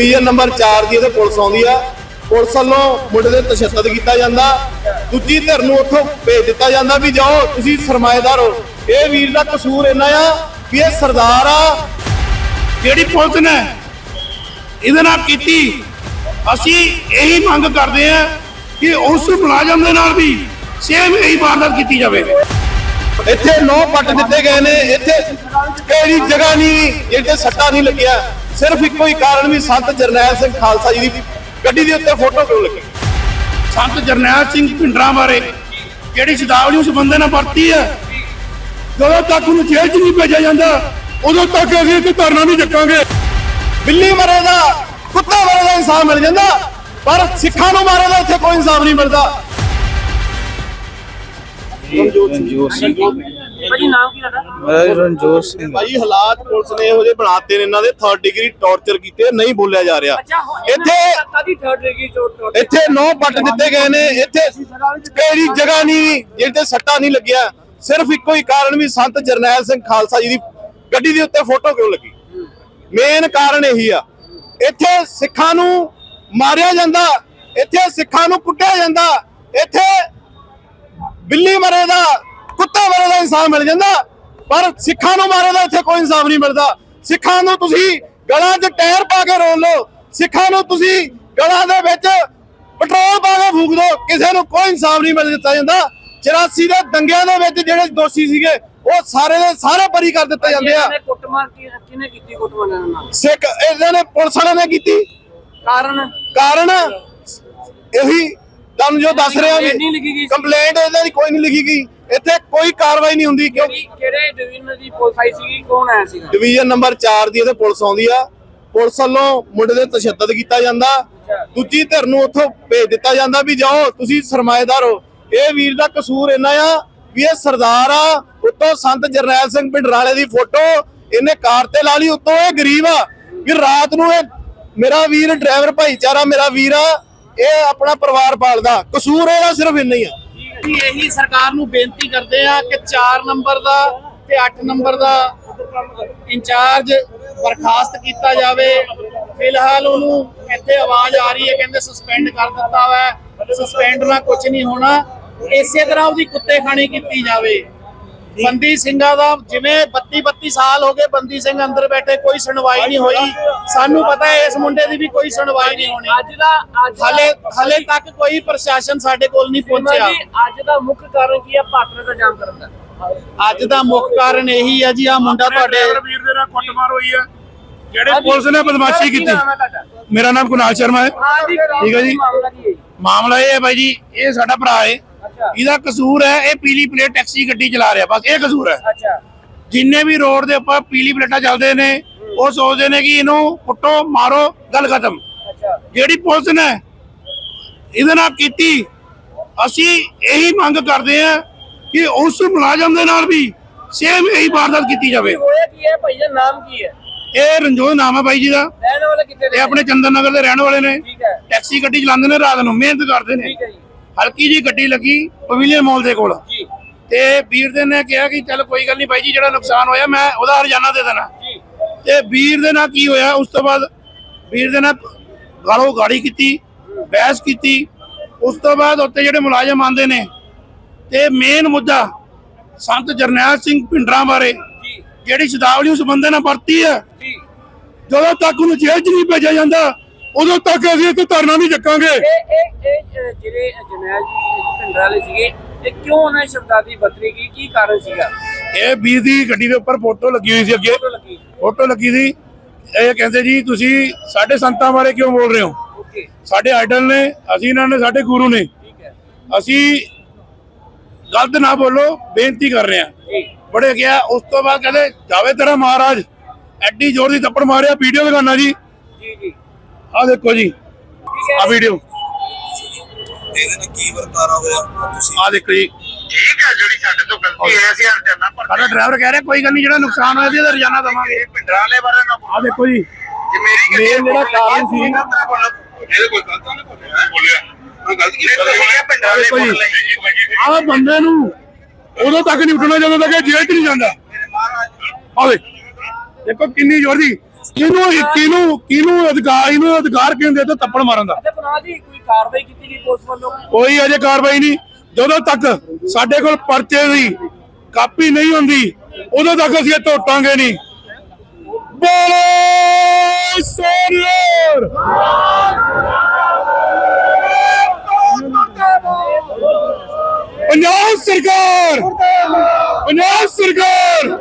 Division number 4 ਦੀ ਇਹਦੇ police ਆਉਂਦੀ ਆ। ਪੁਲਿਸ ਵੱਲੋਂ ਮੁੰਡੇ ਦੇ ਤਸ਼ੱਦਦ ਕੀਤਾ ਜਾਂਦਾ। ਦੂਜੀ ਧਿਰ ਨੂੰ ਉੱਥੋਂ ਭੇਜ ਦਿੱਤਾ ਜਾਂਦਾ ਵੀ ਜਾਓ, ਤੁਸੀਂ ਸਰਮਾਏਦਾਰ ਹੋ। ਇਹ ਵੀਰ ਦਾ ਕਸੂਰ ਇੰਨਾ ਆ ਵੀ ਇਹ ਸਰਦਾਰ ਆ, ਜਿਹੜੀ ਪੁਲਿਸ ਨੇ ਇਹਦੇ ਨਾਲ ਕੀਤੀ, ਅਸੀਂ ਇਹੀ ਮੰਗ ਕਰਦੇ ਆ ਕਿ ਉਸ ਮੁਲਾਜ਼ਮ ਦੇ ਨਾਲ ਵੀ ਸੇਮ ਇਹੀ ਵਾਰਦਾਤ ਕੀਤੀ ਜਾਵੇ। ਇੱਥੇ ਨੌ ਪੱਟ ਦਿੱਤੇ ਗਏ ਨੇ, ਇੱਥੇ ਕਿਹੜੀ ਜਗ੍ਹਾ ਨਹੀਂ ਜਿੱਥੇ ਸੱਟਾ ਨਹੀਂ ਲੱਗਿਆ। ਸਿਰਫ ਇੱਕੋ ਹੀ ਕਾਰਨ ਵੀ ਸੰਤ ਜਰਨੈਲ ਸਿੰਘ ਖਾਲਸਾ ਜੀ ਦੀ ਗੱਡੀ ਦੇ ਉੱਤੇ ਫੋਟੋ ਕਿਉਂ ਲੱਗੀ। ਸੰਤ ਜਰਨੈਲ ਸਿੰਘ ਭਿੰਡਰਾਂ ਬਾਰੇ ਜਿਹੜੀ ਸ਼ਬਦਾਵਲੀ ਉਸ ਬੰਦੇ ਨਾਲ ਵਰਤੀ ਹੈ ਜਦੋਂ ਤੱਕ ਉਹਨੂੰ ਜੇਲ੍ਹ 'ਚ ਨਹੀਂ ਭੇਜਿਆ ਜਾਂਦਾ ਉਦੋਂ ਤੱਕ ਅਸੀਂ ਇੱਥੇ ਧਰਨਾ ਨਹੀਂ ਚੱਕਾਂਗੇ। ਬਿੱਲੀ ਮਰੇ ਦਾ ਕੁੱਤਾ ਮਰੇ ਦਾ ਇਨਸਾਫ ਮਿਲ ਜਾਂਦਾ ਪਰ ਸਿੱਖਾਂ ਨੂੰ ਮਾਰੇ ਦਾ ਇੱਥੇ ਕੋਈ ਇਨਸਾਫ ਨਹੀਂ ਮਿਲਦਾ। ਭਾਜੀ ਨਾਮ ਕੀ ਤੁਹਾਡਾ? ਮੇਰਾ ਰਣਜੋਤ ਸਿੰਘ ਭਾਈ ਹਾਲਾਤ ਪੁਲਿਸ ਨੇ ਇਹੋ ਜਿਹੇ ਬਣਾਤੇ ਨੇ ਇਹਨਾਂ ਦੇ 3rd ਡਿਗਰੀ ਟੌਰਚਰ ਕੀਤੇ ਨਹੀਂ ਬੋਲਿਆ ਜਾ ਰਿਹਾ। ਇੱਥੇ ਕਾਦੀ ਥਰਡ ਡਿਗਰੀ ਚੋਟ ਟੋਟ ਇੱਥੇ ਨੌ ਪੱਟ ਦਿੱਤੇ ਗਏ ਨੇ ਇੱਥੇ ਕਿਹੜੀ ਜਗ੍ਹਾ ਨਹੀਂ ਜਿੱਥੇ ਸੱਟਾ ਨਹੀਂ ਲੱਗਿਆ। ਸਿਰਫ ਇੱਕੋ ਹੀ ਕਾਰਨ ਵੀ ਸੰਤ ਜਰਨੈਲ ਸਿੰਘ ਖਾਲਸਾ ਜੀ ਦੀ ਗੱਡੀ ਦੇ ਉੱਤੇ ਫੋਟੋ ਕਿਉਂ ਲੱਗੀ? ਮੇਨ ਕਾਰਨ ਇਹੀ ਆ। ਇੱਥੇ ਸਿੱਖਾਂ ਨੂੰ ਮਾਰਿਆ ਜਾਂਦਾ ਇੱਥੇ ਸਿੱਖਾਂ ਨੂੰ ਕੁੱਟਿਆ ਜਾਂਦਾ ਇੱਥੇ ਬਿੱਲੀ ਮਰੇ ਦਾ ਕੁੱਤਾ ਮਰੇ ਦਾ ਇਨਸਾਫ ਮਿਲ ਜਾਂਦਾ ਪਰ ਸਿੱਖਾਂ ਨੂੰ ਮਾਰੇ ਦਾ ਇੱਥੇ ਕੋਈ ਇਨਸਾਫ ਨਹੀਂ ਮਿਲਦਾ। ਸਿੱਖਾਂ ਨੂੰ ਤੁਸੀਂ ਗਲਾਂ 'ਚ ਟਾਇਰ ਪਾ ਕੇ ਰੋਲ ਲਓ। ਸਿੱਖਾਂ ਨੂੰ ਤੁਸੀਂ ਗਲਾਂ ਦੇ ਵਿੱਚ ਪੈਟਰੋਲ ਪਾ ਕੇ ਫੂਕ ਦਿਓ। ਕਿਸੇ ਨੂੰ ਕੋਈ ਇਨਸਾਫ ਨਹੀਂ ਮਿਲ ਦਿੱਤਾ ਜਾਂਦਾ। 84 ਦੇ ਦੰਗਿਆਂ ਦੇ ਵਿੱਚ ਜਿਹੜੇ ਦੋਸ਼ੀ ਸੀਗੇ ਉਹ ਸਾਰੇ ਦੇ ਸਾਰੇ ਬਰੀ ਕਰ ਦਿੱਤੇ ਜਾਂਦੇ ਆ। ਇਹਨੇ ਕੁੱਟਮਾਰ ਕੀ ਕਿਹਨੇ ਕੀਤੀ ਕੁੱਟਮਾਰ ਇਹਨਾਂ ਨਾਲ? ਸਿੱਖ ਇਹਨਾਂ ਨੇ ਪੁਲਿਸ ਵਾਲਿਆਂ ਨੇ ਕੀਤੀ। ਕਾਰਨ? ਕਾਰਨ? ਇਹੀ ਤੁਹਾਨੂੰ ਜੋ ਦੱਸ ਰਿਹਾ ਨਹੀਂ ਲਿਖੀ ਵੀ ਗਈ ਸੀ। ਕੰਪਲੇਂਟ ਇਹਨਾਂ ਦੀ ਕੋਈ ਨਹੀਂ ਲਿਖੀ ਗਈ। ਇੱਥੇ ਕੋਈ ਕਾਰਵਾਈ ਨਹੀਂ ਹੁੰਦੀ ਕਿਹੜੀ ਕਿਹੜੇ ਡਿਵੀਜ਼ਨ ਦੀ ਪੁਲਿਸ ਆਈ ਸੀਗੀ? ਕੌਣ ਆਇਆ ਸੀਗਾ? ਡਿਵੀਜ਼ਨ ਨੰਬਰ 4 ਦੀ ਇਹਦੇ ਪੁਲਿਸ ਆਉਂਦੀ ਆ। ਪੁਲਿਸ ਵੱਲੋਂ ਮੁੰਡੇ ਦੇ ਤਸ਼ੱਦਦ ਕੀਤਾ ਜਾਂਦਾ। ਦੂਜੀ ਧਿਰ ਨੂੰ ਉੱਥੋਂ ਭੇਜ ਦਿੱਤਾ ਜਾਂਦਾ ਵੀ ਜਾਓ ਤੁਸੀਂ ਸਰਮਾਏਦਾਰ ਹੋ। ਇਹ ਵੀਰ ਦਾ ਕਸੂਰ ਇੰਨਾ ਆ ਵੀ ਇਹ ਸਰਦਾਰ ਆ ਉੱਤੋਂ ਸੰਤ ਜਰਨੈਲ ਸਿੰਘ ਭਿੰਡਰਾਲੇ ਦੀ ਫੋਟੋ ਇਹਨੇ ਕਾਰ ਤੇ ਲਾ ਲਈ ਉੱਤੋਂ ਇਹ ਗਰੀਬ ਆ। ਵੀ ਰਾਤ ਨੂੰ ਇਹ ਮੇਰਾ ਵੀਰ ਡਰਾਈਵਰ ਭਾਈਚਾਰਾ ਮੇਰਾ ਵੀਰ ਆ ਇਹ ਆਪਣਾ ਪਰਿਵਾਰ ਪਾਲਦਾ, ਕਸੂਰ ਇਹਦਾ ਸਿਰਫ ਇੰਨਾ ਹੀ ਆ। ਅਸੀਂ ਇਹੀ ਸਰਕਾਰ ਨੂੰ ਬੇਨਤੀ ਕਰਦੇ ਆ ਕਿ 4 ਨੰਬਰ ਦਾ ਤੇ 8 ਨੰਬਰ ਦਾ ਇੰਚਾਰਜ ਬਰਖਾਸਤ ਕੀਤਾ ਜਾਵੇ। ਫਿਲਹਾਲ ਉਹਨੂੰ ਇੱਥੇ ਆਵਾਜ਼ ਆ ਰਹੀ ਹੈ, ਕਹਿੰਦੇ ਸਸਪੈਂਡ ਕਰ ਦਿੱਤਾ ਹੋਇਆ ਸਸਪੈਂਡ ਨਾਲ ਕੁਝ ਨਹੀਂ ਹੋਣਾ। ਇਸੇ ਤਰ੍ਹਾਂ ਉਹਦੀ ਕੁੱਤੇ ਖਾਣੀ ਕੀਤੀ ਜਾਵੇ। ਬੰਦੀ ਸਿੰਘਾਂ ਦਾ ਜਿਵੇਂ 32 32 ਸਾਲ ਹੋ ਗਏ ਬੰਦੀ ਸਿੰਘ ਅੰਦਰ ਬੈਠੇ ਕੋਈ ਸੁਣਵਾਈ ਨਹੀਂ ਹੋਈ। ਸਾਨੂੰ ਪਤਾ ਹੈ ਇਸ ਮੁੰਡੇ ਦੀ ਵੀ ਕੋਈ ਸੁਣਵਾਈ ਨਹੀਂ ਹੋਣੀ। ਅੱਜ ਦਾ ਹਲੇ ਹਲੇ ਤੱਕ ਕੋਈ ਪ੍ਰਸ਼ਾਸਨ ਸਾਡੇ ਕੋਲ ਨਹੀਂ ਪਹੁੰਚਿਆ। ਅੱਜ ਦਾ ਮੁੱਖ ਕਾਰਨ ਕੀ ਹੈ? ਭਾਟਰ ਦਾ ਜਾਮ ਕਰਨ ਦਾ। ਅੱਜ ਦਾ ਮੁੱਖ ਕਾਰਨ ਇਹੀ ਹੈ ਜੀ ਆ ਮੁੰਡਾ ਤੁਹਾਡੇ ਵੀਰ ਦੇ ਨਾਲ ਕੁੱਟਮਾਰ ਹੋਈ ਹੈ। ਜਿਹੜੇ। ਪੁਲਿਸ ਨੇ ਬਦਮਾਸ਼ੀ ਕੀਤੀ? ਮੇਰਾ ਨਾਮ ਕੁਨਾਲ ਸ਼ਰਮਾ ਹੈ। ਠੀਕ ਹੈ ਜੀ। ਮਾਮਲਾ ਇਹ ਹੈ ਬਾਈ ਜੀ ਇਹ ਸਾਡਾ ਭਰਾ ਹੈ। ਇਹਦਾ ਕਸੂਰ ਹੈ ਇਹ ਪੀਲੀ ਪਲੇਟ ਟੈਕਸੀ ਗੱਡੀ ਚਲਾ ਰਿਹਾ ਬਸ ਇਹ ਕਸੂਰ ਹੈ। ਅੱਛਾ। ਜਿੰਨੇ ਵੀ ਰੋਡ ਦੇ ਉੱਪਰ ਪੀਲੀ ਪਲੇਟਾਂ ਚੱਲਦੇ ਨੇ ਉਹ ਸੋਚਦੇ ਨੇ ਕਿ ਇਹਨੂੰ ਕੁੱਟੋ ਮਾਰੋ ਗੱਲ ਖਤਮ। ਅੱਛਾ। ਜਿਹੜੀ ਪੁਲਿਸ ਨੇ ਇਹਦੇ ਨਾਲ ਕੀਤੀ ਅਸੀਂ ਇਹੀ ਮੰਗ ਕਰਦੇ ਆ ਕਿ ਉਸ ਮੁਲਾਜ਼ਮ ਦੇ ਨਾਲ ਵੀ ਸੇਮ ਇਹੀ ਵਾਰਦਾਤ ਕੀਤੀ ਜਾਵੇ। ਹੋਇਆ ਕੀ ਹੈ? ਭਾਈ ਦਾ ਨਾਮ ਕੀ ਹੈ? ਇਹ ਰਣਜੋਤ ਨਾਮ ਹੈ ਬਾਈ ਜੀ ਦਾ। ਰਹਿਣ ਵਾਲੇ ਕਿੱਥੇ ਇਹ ਆਪਣੇ ਚੰਦਨ ਨਗਰ ਦੇ ਰਹਿਣ ਵਾਲੇ ਨੇ। ਟੈਕਸੀ ਗੱਡੀ ਚਲਾਉਂਦੇ ਨੇ ਰਾਤ ਨੂੰ ਮਿਹਨਤ ਕਰਦੇ ਨੇ। ਠੀਕ ਹੈ ਜੀ। ਹਲਕੀ ਜੀ ਗੱਡੀ ਲੱਗੀ ਪਵੇਲੀਅਨ ਮਾਲ ਦੇ ਕੋਲ। ਜੀ। ਤੇ ਵੀਰ ਦੇ ਨੇ ਕਿਹਾ ਕਿ ਚੱਲ ਕੋਈ ਗੱਲ ਨਹੀਂ ਬਾਈ ਜੀ ਜਿਹੜਾ ਨੁਕਸਾਨ ਹੋਇਆ ਮੈਂ ਉਹਦਾ ਹਰਜਾਨਾ ਦੇ ਦੇਣਾ। ਜੀ। ਤੇ ਵੀਰ ਦੇ ਨਾਲ ਕੀ ਹੋਇਆ ਉਸ ਤੋਂ ਬਾਅਦ ਵੀਰ ਦੇ ਨਾਲ ਗਾਲੋ ਗਾੜੀ ਕੀਤੀ ਬਹਿਸ ਕੀਤੀ। ਉਸ ਤੋਂ ਬਾਅਦ ਉੱਤੇ ਜਿਹੜੇ ਮੁਲਾਜ਼ਮ ਆਂਦੇ ਨੇ ਤੇ ਮੇਨ ਮੁੱਦਾ ਸੰਤ ਜਰਨੈਲ ਸਿੰਘ ਭਿੰਡਰਾਂ ਬਾਰੇ ਜੀ। ਜਿਹੜੀ ਸ਼ਬਦਾਵਲੀ ਉਸ ਬੰਦੇ ਨਾਲ ਵਰਤੀ ਹੈ। ਜੀ। ਜਦੋਂ ਤੱਕ ਉਹਨੂੰ ਜੇਲ੍ਹ 'ਚ ਨਹੀਂ ਭੇਜਿਆ ਜਾਂਦਾ ਉਦੋਂ ਤੱਕ ਅਸੀਂ ਇੱਥੇ ਧਰਨਾ ਨਹੀਂ ਚੱਕਾਂਗੇ। ਇਹ ਇਹ ਇਹ ਅ, ਜਿਹੜੇ ਜਨਰਲ ਜੀ ਭਿੰਡਰਾਂ ਵਾਲੇ ਸੀਗੇ। ਇਹ ਕਿਉਂ ਉਹਨਾਂ ਸ਼ਬਦਾਂ ਦੀ ਬਦਲੀ ਕੀ ਕੀ ਕਾਰਨ ਸੀਗਾ? ਇਹ ਵੀਰ ਦੀ ਗੱਡੀ ਦੇ ਉੱਪਰ ਫੋਟੋ ਲੱਗੀ ਹੋਈ ਸੀ ਅੱਗੇ। ਫੋਟੋ ਲੱਗੀ ਫੋਟੋ ਲੱਗੀ ਸੀ। ਇਹ ਕਹਿੰਦੇ ਜੀ ਤੁਸੀਂ ਸਾਡੇ ਸੰਤਾਂ ਬਾਰੇ ਕਿਉਂ ਬੋਲ ਰਹੇ ਹੋ? ਓਕੇ। ਸਾਡੇ ਆਈਡਲ ਨੇ ਅਸੀਂ ਇਹਨਾਂ ਨੇ ਸਾਡੇ ਗੁਰੂ ਨੇ। ਠੀਕ ਹੈ। ਅਸੀਂ ਗਲਤ ਨਾ ਬੋਲੋ ਬੇਨਤੀ ਕਰ ਰਹੇ ਹਾਂ। ਜੀ। ਬੜੇ ਗਿਆ ਉਸ ਤੋਂ ਬਾਅਦ ਕਹਿੰਦੇ ਜਾਵੇ ਤੇਰਾ ਮਹਾਰਾਜ। ਐਡੀ ਜ਼ੋਰ ਦੀ ਥੱਪੜ ਮਾਰਿਆ ਵੀਡੀਓ ਦਿਖਾਣਾ ਜੀ। ਜੀ ਦੇਖੋ ਜੀ। ਆ ਇਹਦੇ ਨਾਲ ਕੀ ਵਰਤਾਰਾ ਹੋਇਆ? ਤੁਸੀਂ ਆਹ ਦੇਖੋ ਜੀ। ਠੀਕ ਹੈ ਜਿਹੜੀ ਸਾਡੇ ਤੋਂ ਗਲਤੀ ਹੈ ਅਸੀਂ ਹਰਜਾਨਾ ਪਰ ਸਾਡਾ ਡਰਾਈਵਰ ਕਹਿ ਰਿਹਾ ਕੋਈ ਗੱਲ ਨਹੀਂ ਜਿਹੜਾ ਨੁਕਸਾਨ ਹੋਇਆ ਸੀ ਇਹਦਾ ਰਜਾਨਾ ਦਵਾਂਗੇ। ਪਿੰਡਰਾਂ ਵਾਲੇ ਬਾਰੇ ਨਾ ਆਹ ਦੇਖੋ ਜੀ। ਜੇ ਮੇਰੀ ਮੇਨ ਜਿਹੜਾ ਕਾਰਨ ਸੀ- ਇਹ ਕੋਈ ਗਲਤ ਨਹੀਂ ਬੋਲਿਆ। ਬੋਲਿਆ। ਕੋਈ ਗਲਤ ਨਹੀਂ ਬੋਲਿਆ? ਪਿੰਡਰਾਂ ਵਾਲੇ ਦੇਖੋ ਜੀ। ਬੋਲ ਆਹ ਬੰਦੇ ਨੂੰ ਉਦੋਂ ਤੱਕ ਨਹੀਂ ਉੱਠਣਾ ਜਦੋਂ ਤੱਕ ਜੇਲ੍ਹ 'ਚ ਨਹੀਂ ਜਾਂਦਾ। ਆਹ ਦੇਖ ਦੇਖੋ ਕਿੰਨੀ ਜ਼ੋਰ ਦੀ ਕਿਹਨੂੰ ਕਿਹਨੂੰ ਕਿਹਨੂੰ ਅਧਿਕਾਰ ਇਹਨੂੰ ਅਧਿਕਾਰ ਕਹਿੰਦੇ ਤੇ ਥੱਪੜ ਮਾਰਨ ਦਾ? ਜੀ ਕੋਈ ਕਾਰਵਾਈ ਕੀਤੀ ਗਈ ਪੁਲਿਸ ਵੱਲੋਂ? ਕੋਈ ਅਜੇ ਕਾਰਵਾਈ ਨਹੀਂ। ਜਦੋਂ ਤੱਕ ਸਾਡੇ ਕੋਲ ਪਰਚੇ ਦੀ ਕਾਪੀ ਨਹੀਂ ਹੁੰਦੀ ਉਦੋਂ ਤੱਕ ਅਸੀਂ ਇਹ ਟੋਟਾਂਗੇ ਨਹੀਂ। ਬੋਲੇ ਪੰਜਾਬ ਸਰਕਾਰ! ਪੰਜਾਬ ਸਰਕਾਰ!